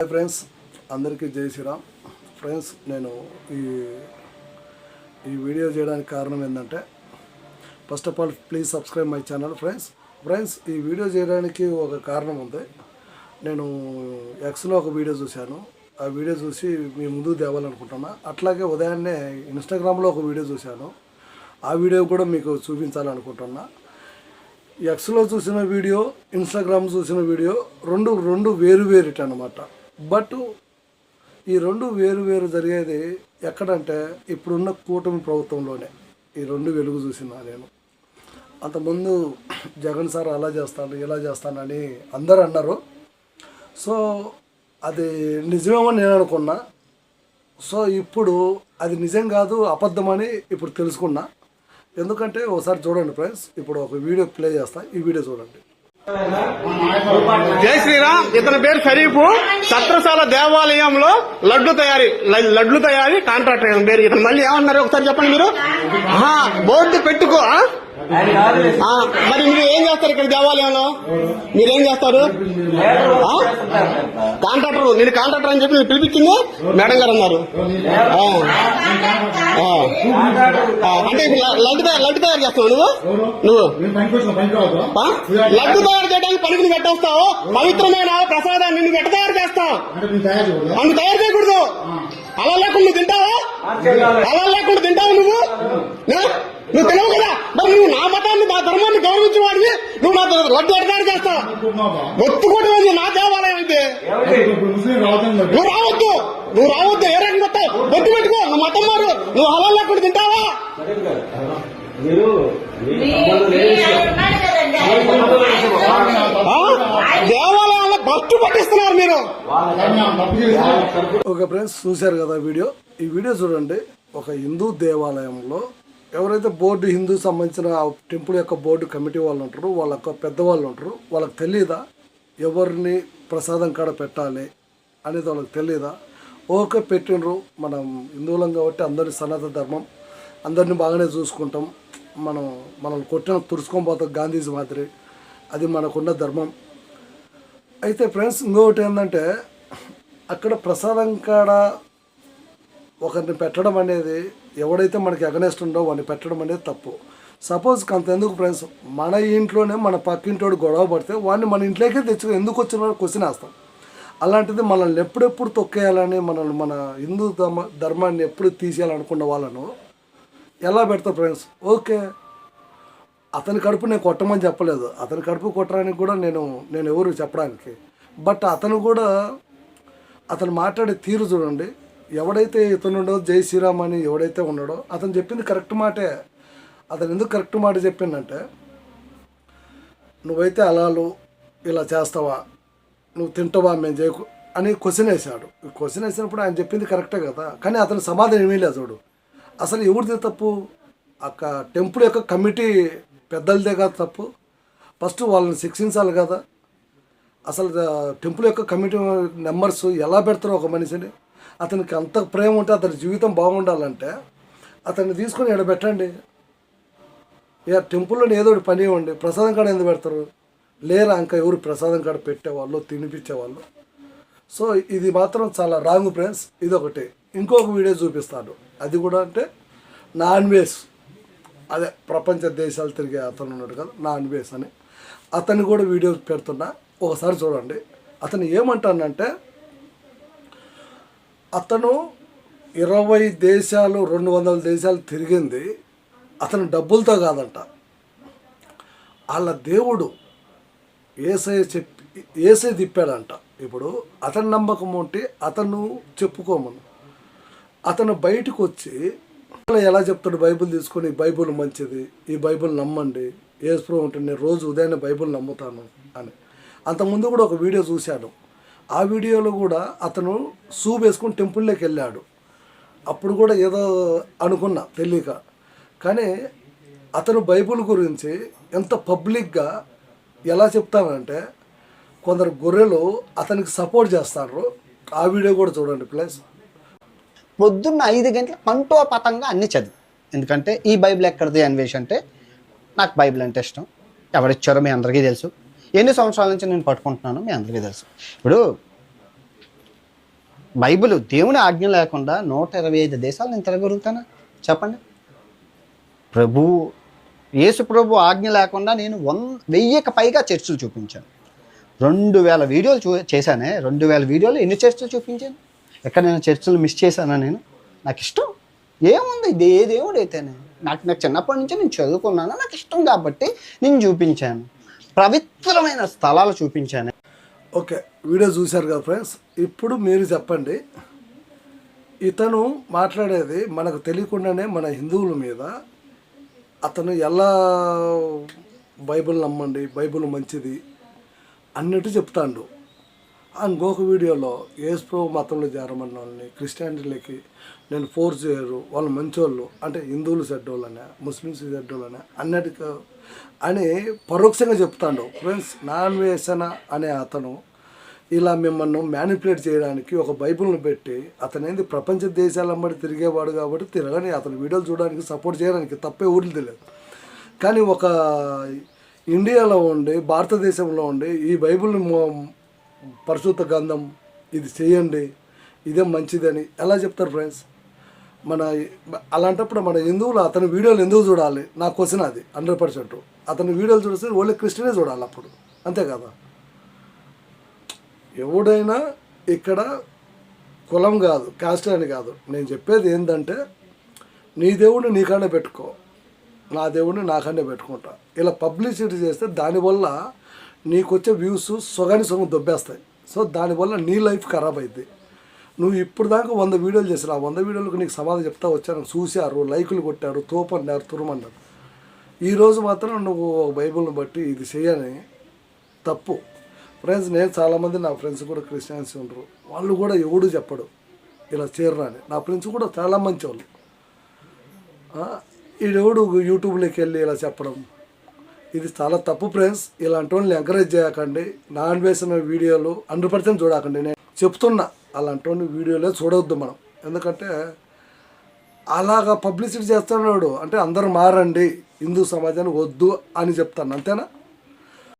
Hi friends అందరికీ జై Sriram. Friends నేను ఈ ఈ వీడియో చేయడానికి కారణం ఏంటంటే first of all please subscribe my channel friends friends ఈ వీడియో చేయడానికి ఒక కారణం ఉంది. నేను ఎక్స్లో ఒక వీడియో చూశాను. ఆ వీడియో చూసి మీ ముందుకు తేవాలనుకుంటున్నా. అట్లాగే ఉదయాన్నే ఇన్స్టాగ్రామ్లో ఒక వీడియో చూశాను. ఆ వీడియో కూడా మీకు చూపించాలనుకుంటున్నా. ఎక్స్లో చూసిన వీడియో ఇన్స్టాగ్రామ్ చూసిన వీడియో రెండు రెండు వేరు వేరుట అనమాట బట్ ఈ రెండు వేరు వేరు జరిగేది ఎక్కడంటే ఇప్పుడున్న కూటమి ప్రభుత్వంలోనే. ఈ రెండు వెలుగు చూసిన నేను. అంతకుముందు జగన్ సార్ అలా చేస్తాను ఇలా చేస్తానని అందరు అన్నారు. సో అది నిజమేమో నేను అనుకున్నా. సో ఇప్పుడు అది నిజం కాదు అబద్ధమని ఇప్పుడు తెలుసుకున్నా. ఎందుకంటే ఒకసారి చూడండి ఫ్రెండ్స్ ఇప్పుడు ఒక వీడియో ప్లే చేస్తా. ఈ వీడియో చూడండి. జై శ్రీరామ్. ఇతని పేరు షరీఫ్. సత్రశాల దేవాలయంలో లడ్డు తయారీ లడ్డు లడ్లు తయారీ కాంట్రాక్టర్ పేరు ఇతను. మళ్ళీ ఏమన్నారు? ఒకసారి చెప్పండి మీరు. ఆహా, బోర్డు పెట్టుకో మరి మీరు ఏం చేస్తారు ఇక్కడ దేవాలయంలో? మీరేం చేస్తారు? కాంట్రాక్టర్ నేను కాంట్రాక్టర్ అని చెప్పి మీరు పిలిపించింది మేడం గారు అన్నారు. అంటే ఇప్పుడు లడ్డు తయారు లడ్డు తయారు చేస్తావు నువ్వు? నువ్వు? లడ్డు తయారు చేయడానికి పనికిని పెట్టేస్తావు పవిత్రమైన ప్రసాదాన్ని నువ్వు ఎట్ట తయారు చేస్తావు అంటే తయారు నన్ను తయారు చేయకూడదు. అలా లేకుండా నువ్వు తింటావా? అలా లేకుండా తింటావు నువ్వు? నువ్వు తినవు కదా మరి నువ్వు నా మతాన్ని నా ధర్మాన్ని గౌరవించిన వాడివి నువ్వు నా లడ్డు చేస్తావు? అనుకుంటున్నావా? ఒత్తుకోవడం ఏంది నా దేవాలయం అయితే. మరి. నువ్వు రావద్దు. నువ్వు రావద్దు. ఏ రకంగా వస్తావు? బొట్టు పెట్టుకో. నువ్వు మతం మారు. నువ్వు అలా లేకుండా తింటావా? ఆ? దేవాలయాల్లో భక్తు పట్టిస్తున్నారు మీరు. చేస్తే ఓకే ఫ్రెండ్స్ చూశారు కదా వీడియో. ఈ వీడియో చూడండి. ఒక హిందూ దేవాలయంలో ఎవరైతే బోర్డు హిందూ సంబంధించిన ఆ టెంపుల్ యొక్క బోర్డు కమిటీ వాళ్ళు ఉంటారు వాళ్ళ పెద్దవాళ్ళు ఉంటారు వాళ్ళకి తెలియదా ఎవరిని ప్రసాదం కాడ పెట్టాలి అనేది వాళ్ళకి తెలియదా ఓకే పెట్టినరు మనం హిందువులం కాబట్టి అందరి సనాతన ధర్మం అందరిని బాగానే చూసుకుంటాం. మనం మనల్ని కొట్టిన తుడుచుకొని పోతాం గాంధీజీ మాదిరి. అది మనకున్న ధర్మం. అయితే ఫ్రెండ్స్ ఇంకొకటి ఏంటంటే అక్కడ ప్రసాదం కాడ ఒకరిని పెట్టడం అనేది ఎవడైతే మనకి అగనెస్ట్ ఉండో వాడిని పెట్టడం అనేది తప్పు. సపోజ్ కొంతెందుకు ఫ్రెండ్స్ మన ఇంట్లోనే మన పక్కింటోడు గొడవ పడితే వాడిని మన ఇంట్లోకే తెచ్చుకుని ఎందుకు వచ్చిన క్వశ్చన్ వేస్తాం. అలాంటిది మనల్ని ఎప్పుడెప్పుడు తొక్కేయాలని మనల్ని మన హిందూ ధర్మ ధర్మాన్ని ఎప్పుడు తీసేయాలనుకున్న వాళ్ళను ఎలా పెడతారు ఫ్రెండ్స్ ఓకే. అతని కడుపు నేను కొట్టమని చెప్పలేదు. అతని కడుపు కొట్టడానికి కూడా నేను నేను ఎవరు చెప్పడానికి. బట్ అతను కూడా అతను మాట్లాడే తీరు చూడండి. ఎవడైతే ఇతను ఇతనుండో జై శ్రీరామ్ అని ఎవడైతే ఉన్నాడో అతను చెప్పింది కరెక్ట్ మాటే. అతను ఎందుకు కరెక్ట్ మాట చెప్పిందంటే నువ్వైతే అలాలు ఇలా చేస్తావా? నువ్వు తింటావా? మేము చేయకు అని క్వశ్చన్ వేసాడు క్వశ్చన్ వేసినప్పుడు ఆయన చెప్పింది కరెక్టే కదా. కానీ అతను సమాధానం ఏమీ లేదు చూడు. అసలు ఎవరిదే తప్పు? అక్క టెంపుల్ యొక్క కమిటీ పెద్దలదే కదా తప్పు? ఫస్ట్ వాళ్ళని శిక్షించాలి కదా. అసలు టెంపుల్ యొక్క కమిటీ మెంబర్స్ ఎలా పెడతారు ఒక మనిషిని? అతనికి అంత ప్రేమ ఉంటే అతని జీవితం బాగుండాలంటే అతన్ని తీసుకొని ఇక్కడ పెట్టండి. ఇక టెంపుల్లో ఏదో ఒకటి పని ఇవ్వండి. ప్రసాదం కాడ ఎందుకు పెడతారు? లేరా ఇంకా ఎవరు ప్రసాదం కాడ పెట్టేవాళ్ళు తినిపించేవాళ్ళు? సో ఇది మాత్రం చాలా రాంగ్ ఫ్రెండ్స్ ఇది ఒకటి. ఇంకొక వీడియో చూపిస్తాను. అది కూడా అంటే నాన్ వెజ్ అదే ప్రపంచ దేశాలు తిరిగే అతను ఉన్నాడు కదా నాన్ వెజ్ అని. అతను కూడా వీడియో పెడుతున్నా. ఒకసారి చూడండి. అతను ఏమంటానంటే అతను ఇరవై దేశాలు రెండు వందల దేశాలు తిరిగింది. అతను డబ్బులతో కాదంట. వాళ్ళ దేవుడు ఏసై చెప్పి ఏసై తిప్పాడంట. ఇప్పుడు అతని నమ్మకం ఉంటే అతను చెప్పుకోమను. అతను బయటకు వచ్చి ఎలా చెప్తాడు బైబిల్ తీసుకొని "ఈ బైబిల్ మంచిది ఈ బైబిల్ నమ్మండి ఏసుప్రో ఉంటే నేను రోజు ఉదయాన్నే బైబిల్ నమ్ముతాను అని. అంతకుముందు కూడా ఒక వీడియో చూశాను. ఆ వీడియోలో కూడా అతను షూ వేసుకొని టెంపుల్లోకి వెళ్ళాడు. అప్పుడు కూడా ఏదో అనుకున్నా తెలియక. కానీ అతను బైబిల్ గురించి ఎంత పబ్లిక్గా ఎలా చెప్తానంటే కొందరు గొర్రెలు అతనికి సపోర్ట్ చేస్తారు. ఆ వీడియో కూడా చూడండి ప్లస్ పొద్దున్న ఐదు గంటల పంటోపతంగా అన్ని చదివి. ఎందుకంటే ఈ బైబిల్ ఎక్కడిది అన్వేష్ అంటే నాకు బైబిల్ అంటే ఇష్టం. ఎవరిచ్చారో మీ అందరికీ తెలుసు. ఎన్ని సంవత్సరాల నుంచి నేను పట్టుకుంటున్నాను మీ అందరికీ తెలుసు. ఇప్పుడు బైబిల్ దేవుని ఆజ్ఞ లేకుండా నూట ఇరవై ఐదు దేశాలు నేను తిరగలుగుతానా చెప్పండి. ప్రభు యేసు ప్రభు ఆజ్ఞ లేకుండా నేను వన్ వెయ్యికి పైగా చర్చలు చూపించాను. రెండు వేల వీడియోలు చూ చేశానే. రెండు వేల వీడియోలు ఎన్ని చర్చలు చూపించాను? ఎక్కడ నేను చర్చలు మిస్ చేశానా నేను? నాకు ఇష్టం. ఏముంది? ఇది ఏ దేవుడు అయితేనే నాకు నాకు చిన్నప్పటి నుంచి నేను చదువుకున్నాను. నాకు ఇష్టం కాబట్టి నేను చూపించాను. పవిత్రమైన స్థలాలు చూపించాను. ఓకే వీడియో చూశారు కదా ఫ్రెండ్స్? ఇప్పుడు మీరు చెప్పండి ఇతను మాట్లాడేది మనకు తెలియకుండానే మన హిందువుల మీద. అతను ఎలా బైబిల్ నమ్మండి బైబిల్ మంచిది అన్నట్టు చెప్తాడు. ఇంకొక వీడియోలో ఏసుప్రభు మతంలో చేరమన్న వాళ్ళని క్రిస్టియానిటీలకి నేను ఫోర్స్ చేయరు. వాళ్ళు మంచోళ్ళు. అంటే హిందువులు చెడ్డోళ్ళనే ముస్లిమ్స్ చెడ్డోళ్ళనే అన్నట్టుగా అని పరోక్షంగా చెప్తాడు. ఫ్రెండ్స్ నాన్ వేసన అనే అతను ఇలా మిమ్మల్ని మ్యానిపులేట్ చేయడానికి ఒక బైబిల్ని పెట్టి అతనేది ప్రపంచ దేశాలంబడి తిరిగేవాడు కాబట్టి తిరగని అతని వీడియోలు చూడడానికి సపోర్ట్ చేయడానికి తప్పే ఊర్లు తెలియదు. కానీ ఒక ఇండియాలో ఉండి భారతదేశంలో ఉండి ఈ బైబిల్ని పరిశుద్ధ గంధం ఇది చేయండి ఇదే మంచిదని ఎలా చెప్తారు ఫ్రెండ్స్? మన అలాంటప్పుడు మన హిందువులు అతని వీడియోలు ఎందుకు చూడాలి? నా క్వశ్చన్ అది హండ్రెడ్ పర్సెంట్ అతని వీడియోలు చూస్తే ఓన్లీ క్రిస్టియనే చూడాలి అప్పుడు. అంతే కదా? ఎవడైనా ఇక్కడ కులం కాదు క్యాస్ట్ అని కాదు. నేను చెప్పేది ఏంటంటే నీ దేవుడిని నీకానే పెట్టుకో. నా దేవుడిని నాకనే పెట్టుకుంటా. ఇలా పబ్లిసిటీ చేస్తే దానివల్ల నీకు వచ్చే వ్యూస్ సొగాని సొగం దొబ్బేస్తాయి. సో దానివల్ల నీ లైఫ్ ఖరాబ్ అయింది నువ్వు ఇప్పుడు దాకా వంద వీడియోలు చేసిన ఆ వంద వీడియోలకు నీకు సమాధానం చెప్తా వచ్చాను. చూశారు లైకులు కొట్టారు తోపన్నారు తురుమన్నారు. ఈరోజు మాత్రం నువ్వు ఒక బైబిల్ని బట్టి ఇది చేయని తప్పు. ఫ్రెండ్స్ నేను చాలామంది నా ఫ్రెండ్స్ కూడా క్రిస్టియన్స్ ఉండరు. వాళ్ళు కూడా ఎవడు చెప్పడు. ఇలా చేరరాని. నా ఫ్రెండ్స్ కూడా చాలా మంచి వాళ్ళు. ఈడెవడు యూట్యూబ్లోకి వెళ్ళి ఇలా చెప్పడం? ఇది చాలా తప్పు ఫ్రెండ్స్ ఇలాంటి వాళ్ళని ఎంకరేజ్ చేయకండి. నాన్ వేసిన వీడియోలు హండ్రెడ్ పర్సెంట్ చూడకండి. నేను చెప్తున్నా. అలాంటి వీడియోలే చూడవద్దు మనం. ఎందుకంటే అలాగా పబ్లిసిటీ చేస్తున్నాడు. అంటే అందరూ మారండి. హిందూ సమాజానికి వద్దు అని చెప్తాను. అంతేనా?